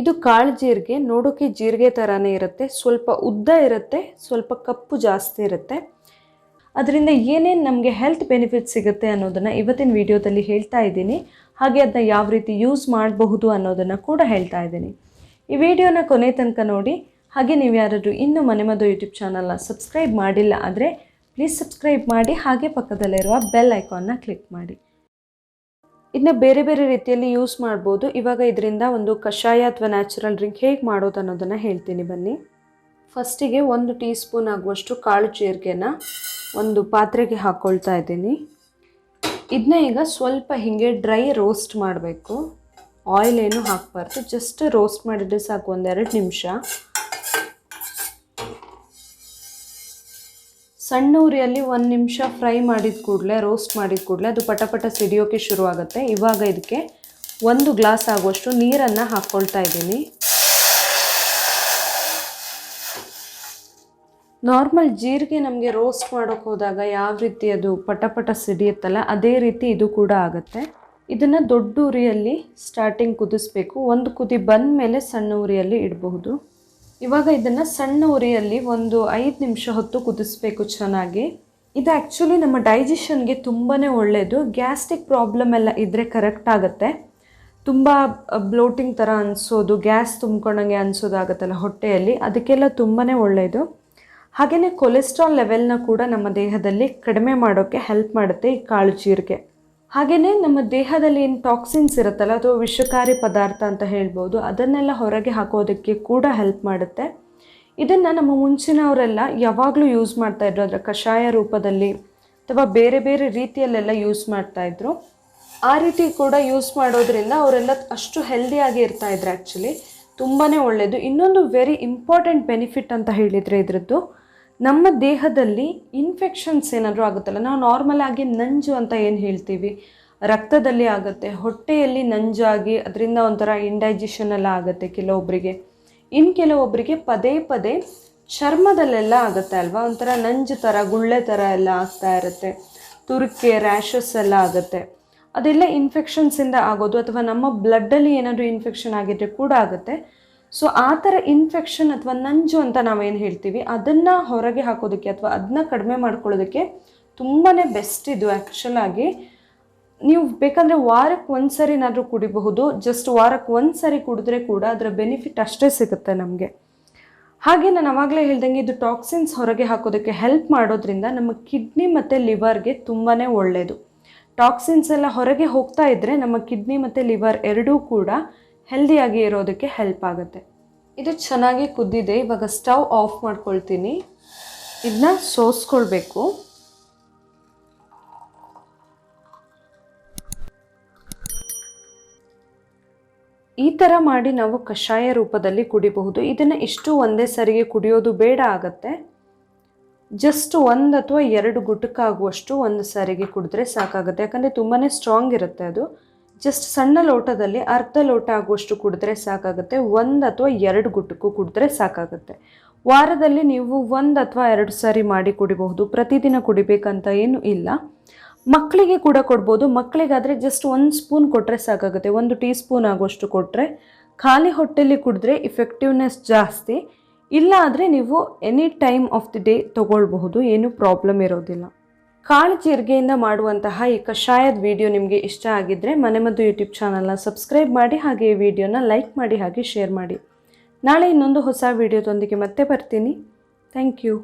ಇದು ಕಾಳು ಜೀರಿಗೆ ನೋಡೋಕ್ಕೆ ಜೀರಿಗೆ ಥರನೇ ಇರುತ್ತೆ. ಸ್ವಲ್ಪ ಉದ್ದ ಇರುತ್ತೆ, ಸ್ವಲ್ಪ ಕಪ್ಪು ಜಾಸ್ತಿ ಇರುತ್ತೆ. ಅದರಿಂದ ಏನೇನು ನಮಗೆ ಹೆಲ್ತ್ ಬೆನಿಫಿಟ್ ಸಿಗುತ್ತೆ ಅನ್ನೋದನ್ನು ಇವತ್ತಿನ ವಿಡಿಯೋದಲ್ಲಿ ಹೇಳ್ತಾ ಇದ್ದೀನಿ. ಹಾಗೆ ಅದನ್ನ ಯಾವ ರೀತಿ ಯೂಸ್ ಮಾಡಬಹುದು ಅನ್ನೋದನ್ನು ಕೂಡ ಹೇಳ್ತಾ ಇದ್ದೀನಿ. ಈ ವಿಡಿಯೋನ ಕೊನೆ ತನಕ ನೋಡಿ. ಹಾಗೆ ನೀವು ಯಾರಾದರೂ ಇನ್ನೂ ಮನೆಮದ್ದು ಯೂಟ್ಯೂಬ್ ಚಾನಲ್ನ ಸಬ್ಸ್ಕ್ರೈಬ್ ಮಾಡಿಲ್ಲ ಆದರೆ ಪ್ಲೀಸ್ ಸಬ್ಸ್ಕ್ರೈಬ್ ಮಾಡಿ ಹಾಗೆ ಪಕ್ಕದಲ್ಲಿರುವ ಬೆಲ್ ಐಕಾನ್ನ ಕ್ಲಿಕ್ ಮಾಡಿ. ಇದನ್ನ ಬೇರೆ ಬೇರೆ ರೀತಿಯಲ್ಲಿ ಯೂಸ್ ಮಾಡ್ಬೋದು. ಇವಾಗ ಇದರಿಂದ ಒಂದು ಕಷಾಯ ಅಥವಾ ನ್ಯಾಚುರಲ್ ಡ್ರಿಂಕ್ ಹೇಗೆ ಮಾಡೋದು ಅನ್ನೋದನ್ನು ಹೇಳ್ತೀನಿ ಬನ್ನಿ. ಫಸ್ಟಿಗೆ ಒಂದು ಟೀ ಸ್ಪೂನ್ ಆಗುವಷ್ಟು ಕಾಳು ಜೀರಿಗೆನ ಒಂದು ಪಾತ್ರೆಗೆ ಹಾಕ್ಕೊಳ್ತಾ ಇದ್ದೀನಿ. ಇದನ್ನ ಈಗ ಸ್ವಲ್ಪ ಹೀಗೆ ಡ್ರೈ ರೋಸ್ಟ್ ಮಾಡಬೇಕು. ಆಯಿಲ್ ಏನು ಹಾಕಬಾರ್ದು ಜಸ್ಟ್ ರೋಸ್ಟ್ ಮಾಡಿದರೆ ಸಾಕು ಒಂದೆರಡು ನಿಮಿಷ. ಸಣ್ಣ ಉರಿಯಲ್ಲಿ ಒಂದು ನಿಮಿಷ ಫ್ರೈ ಮಾಡಿದ ಕೂಡಲೇ ರೋಸ್ಟ್ ಮಾಡಿದ ಕೂಡಲೇ ಅದು ಪಟ ಪಟ ಸಿಡಿಯೋಕ್ಕೆ ಶುರು ಆಗುತ್ತೆ ಇವಾಗ ಇದಕ್ಕೆ ಒಂದು ಗ್ಲಾಸ್ ಆಗುವಷ್ಟು ನೀರನ್ನು ಹಾಕ್ಕೊಳ್ತಾ ಇದ್ದೀನಿ. ನಾರ್ಮಲ್ ಜೀರಿಗೆ ನಮಗೆ ರೋಸ್ಟ್ ಮಾಡೋಕ್ಕೆ ಹೋದಾಗ ಯಾವ ರೀತಿ ಅದು ಪಟ ಪಟ ಸಿಡಿಯುತ್ತಲ್ಲ, ಅದೇ ರೀತಿ ಇದು ಕೂಡ ಆಗುತ್ತೆ. ಇದನ್ನು ದೊಡ್ಡ ಉರಿಯಲ್ಲಿ ಸ್ಟಾರ್ಟಿಂಗ್ ಕುದಿಸ್ಬೇಕು. ಒಂದು ಕುದಿ ಬಂದ ಮೇಲೆ ಸಣ್ಣ ಉರಿಯಲ್ಲಿ ಇಡಬಹುದು. ಇವಾಗ ಇದನ್ನು ಸಣ್ಣ ಉರಿಯಲ್ಲಿ ಒಂದು ಐದು ನಿಮಿಷ ಹೊತ್ತು ಕುದಿಸ್ಬೇಕು ಚೆನ್ನಾಗಿ. ಇದು ಆ್ಯಕ್ಚುಲಿ ನಮ್ಮ ಡೈಜೆಷನ್ಗೆ ತುಂಬಾ ಒಳ್ಳೆಯದು ಗ್ಯಾಸ್ಟ್ರಿಕ್ ಪ್ರಾಬ್ಲಮ್ ಎಲ್ಲ ಇದ್ದರೆ ಕರೆಕ್ಟ್ ಆಗುತ್ತೆ. ತುಂಬ ಬ್ಲೋಟಿಂಗ್ ಥರ ಅನಿಸೋದು ಗ್ಯಾಸ್ ತುಂಬ್ಕೊಂಡಂಗೆ ಅನಿಸೋದಾಗತ್ತಲ್ಲ ಹೊಟ್ಟೆಯಲ್ಲಿ. ಅದಕ್ಕೆಲ್ಲ ತುಂಬಾ ಒಳ್ಳೆಯದು ಹಾಗೆಯೇ ಕೊಲೆಸ್ಟ್ರಾಲ್ ಲೆವೆಲ್ನ ಕೂಡ ನಮ್ಮ ದೇಹದಲ್ಲಿ ಕಡಿಮೆ ಮಾಡೋಕ್ಕೆ ಹೆಲ್ಪ್ ಮಾಡುತ್ತೆ ಈ ಕಾಳು ಜೀರಿಗೆ. ಹಾಗೆಯೇ ನಮ್ಮ ದೇಹದಲ್ಲಿ ಏನು ಟಾಕ್ಸಿನ್ಸ್ ಇರುತ್ತಲ್ಲ, ಅಥವಾ ವಿಷಕಾರಿ ಪದಾರ್ಥ ಅಂತ ಹೇಳ್ಬೋದು, ಅದನ್ನೆಲ್ಲ ಹೊರಗೆ ಹಾಕೋದಕ್ಕೆ ಕೂಡ ಹೆಲ್ಪ್ ಮಾಡುತ್ತೆ. ಇದನ್ನು ನಮ್ಮ ಮುಂಚಿನವರೆಲ್ಲ ಯಾವಾಗಲೂ ಯೂಸ್ ಮಾಡ್ತಾಯಿದ್ರು ಅದರ ಕಷಾಯ ರೂಪದಲ್ಲಿ ಅಥವಾ ಬೇರೆ ಬೇರೆ ರೀತಿಯಲ್ಲೆಲ್ಲ ಯೂಸ್ ಮಾಡ್ತಾಯಿದ್ರು ಆ ರೀತಿ ಕೂಡ ಯೂಸ್ ಮಾಡೋದ್ರಿಂದ ಅವರೆಲ್ಲ ಅಷ್ಟು ಹೆಲ್ದಿಯಾಗಿ ಇರ್ತಾಯಿದ್ರು ಆ್ಯಕ್ಚುಲಿ ತುಂಬಾ ಒಳ್ಳೆಯದು ಇನ್ನೊಂದು ವೆರಿ ಇಂಪಾರ್ಟೆಂಟ್ ಬೆನಿಫಿಟ್ ಅಂತ ಹೇಳಿದರೆ ಇದರದ್ದು ನಮ್ಮ ದೇಹದಲ್ಲಿ ಇನ್ಫೆಕ್ಷನ್ಸ್ ಏನಾದರೂ ಆಗುತ್ತಲ್ಲ, ನಾವು ನಾರ್ಮಲ್ ಆಗಿ ನಂಜು ಅಂತ ಏನು ಹೇಳ್ತೀವಿ? ರಕ್ತದಲ್ಲಿ ಆಗುತ್ತೆ, ಹೊಟ್ಟೆಯಲ್ಲಿ ನಂಜಾಗಿ ಅದರಿಂದ ಒಂಥರ ಇಂಡೈಜೆಷನ್ ಎಲ್ಲ ಆಗುತ್ತೆ ಕೆಲವೊಬ್ಬರಿಗೆ ಇನ್ನು ಕೆಲವೊಬ್ಬರಿಗೆ ಪದೇ ಪದೇ ಚರ್ಮದಲ್ಲೆಲ್ಲ ಆಗುತ್ತೆ ಅಲ್ವಾ? ಒಂಥರ ನಂಜು ಥರ, ಗುಳ್ಳೆ ಥರ ಎಲ್ಲ ಆಗ್ತಾ ಇರುತ್ತೆ. ತುರಿಕೆ ರ್ಯಾಷಸ್ ಎಲ್ಲ ಆಗುತ್ತೆ. ಅದೆಲ್ಲ ಇನ್ಫೆಕ್ಷನ್ಸಿಂದ ಆಗೋದು ಅಥವಾ ನಮ್ಮ ಬ್ಲಡ್ಡಲ್ಲಿ ಏನಾದರೂ ಇನ್ಫೆಕ್ಷನ್ ಆಗಿದ್ರೆ ಕೂಡ ಆಗುತ್ತೆ. ಸೊ ಆ ಥರ ಇನ್ಫೆಕ್ಷನ್ ಅಥವಾ ನಂಜು ಅಂತ ನಾವೇನು ಹೇಳ್ತೀವಿ, ಅದನ್ನು ಹೊರಗೆ ಹಾಕೋದಕ್ಕೆ ಅಥವಾ ಅದನ್ನ ಕಡಿಮೆ ಮಾಡ್ಕೊಳ್ಳೋದಕ್ಕೆ ತುಂಬಾ ಬೆಸ್ಟ್ ಇದು ಆ್ಯಕ್ಚುಲಾಗಿ ನೀವು ಬೇಕಂದರೆ ವಾರಕ್ಕೆ ಒಂದು ಸರಿನಾದರೂ ಕುಡಿಬಹುದು ಜಸ್ಟ್ ವಾರಕ್ಕೆ ಒಂದು ಸರಿ ಕುಡಿದ್ರೆ ಕೂಡ ಅದರ ಬೆನಿಫಿಟ್ ಅಷ್ಟೇ ಸಿಗುತ್ತೆ ನಮಗೆ. ಹಾಗೆ ನಾನು ಆವಾಗಲೇ ಹೇಳ್ದಂಗೆ ಇದು ಟಾಕ್ಸಿನ್ಸ್ ಹೊರಗೆ ಹಾಕೋದಕ್ಕೆ ಹೆಲ್ಪ್ ಮಾಡೋದ್ರಿಂದ ನಮ್ಮ ಕಿಡ್ನಿ ಮತ್ತು ಲಿವರ್ಗೆ ತುಂಬಾ ಒಳ್ಳೆಯದು ಟಾಕ್ಸಿನ್ಸ್ ಎಲ್ಲ ಹೊರಗೆ ಹೋಗ್ತಾ ಇದ್ದರೆ ನಮ್ಮ ಕಿಡ್ನಿ ಮತ್ತು ಲಿವರ್ ಎರಡೂ ಕೂಡ ಹೆಲ್ದಿಯಾಗಿ ಇರೋದಕ್ಕೆ ಹೆಲ್ಪ್ ಆಗುತ್ತೆ. ಇದು ಚೆನ್ನಾಗಿ ಕುದ್ದಿದೆ. ಇವಾಗ ಸ್ಟವ್ ಆಫ್ ಮಾಡ್ಕೊಳ್ತೀನಿ. ಇದನ್ನ ಸೋಸ್ಕೊಳ್ಬೇಕು. ಈ ಥರ ಮಾಡಿ ನಾವು ಕಷಾಯ ರೂಪದಲ್ಲಿ ಕುಡಿಬಹುದು. ಇದನ್ನು ಇಷ್ಟು ಒಂದೇ ಸರಿಗೆ ಕುಡಿಯೋದು ಬೇಡ ಆಗತ್ತೆ. ಜಸ್ಟ್ ಒಂದು ಅಥವಾ ಎರಡು ಗುಟುಕಾಗುವಷ್ಟು ಒಂದು ಸಾರಿಗೆ ಕುಡಿದ್ರೆ ಸಾಕಾಗುತ್ತೆ. ಯಾಕಂದರೆ ತುಂಬಾ ಸ್ಟ್ರಾಂಗ್ ಇರುತ್ತೆ ಅದು. ಜಸ್ಟ್ ಸಣ್ಣ ಲೋಟದಲ್ಲಿ ಅರ್ಧ ಲೋಟ ಆಗುವಷ್ಟು ಕುಡಿದ್ರೆ ಸಾಕಾಗುತ್ತೆ, ಒಂದು ಅಥವಾ ಎರಡು ಗುಟುಕು ಕುಡಿದ್ರೆ ಸಾಕಾಗುತ್ತೆ. ವಾರದಲ್ಲಿ ನೀವು ಒಂದು ಅಥವಾ ಎರಡು ಸಾರಿ ಮಾಡಿ ಕುಡಿಬಹುದು, ಪ್ರತಿದಿನ ಕುಡಿಬೇಕಂತ ಏನು ಇಲ್ಲ. ಮಕ್ಕಳಿಗೆ ಕೂಡ ಕೊಡ್ಬೋದು ಮಕ್ಕಳಿಗಾದರೆ ಜಸ್ಟ್ ಒಂದು ಸ್ಪೂನ್ ಕೊಟ್ಟರೆ ಸಾಕಾಗುತ್ತೆ, ಒಂದು ಟೀ ಸ್ಪೂನ್ ಆಗುವಷ್ಟು ಕೊಟ್ಟರೆ ಖಾಲಿ ಹೊಟ್ಟೆಲಿ ಕುಡಿದ್ರೆ ಇಫೆಕ್ಟಿವ್ನೆಸ್ ಜಾಸ್ತಿ ಇಲ್ಲ ಆದರೆ ನೀವು any time of the day ತೊಗೊಳ್ಬಹುದು, ಏನೂ ಪ್ರಾಬ್ಲಮ್ ಇರೋದಿಲ್ಲ. ಕಾಳು ಜೀರಿಗೆಯಿಂದ ಮಾಡುವಂತಹ ಈ ಕಷಾಯದ ವಿಡಿಯೋ ನಿಮಗೆ ಇಷ್ಟ ಆಗಿದ್ದರೆ ಮನೆಮದ್ದು ಯೂಟ್ಯೂಬ್ ಚಾನಲ್ನ ಸಬ್ಸ್ಕ್ರೈಬ್ ಮಾಡಿ ಹಾಗೆ ಈ ವಿಡಿಯೋನ ಲೈಕ್ ಮಾಡಿ ಹಾಗೆ ಶೇರ್ ಮಾಡಿ. ನಾಳೆ ಇನ್ನೊಂದು ಹೊಸ ವಿಡಿಯೋದೊಂದಿಗೆ ಮತ್ತೆ ಬರ್ತೀನಿ. Thank you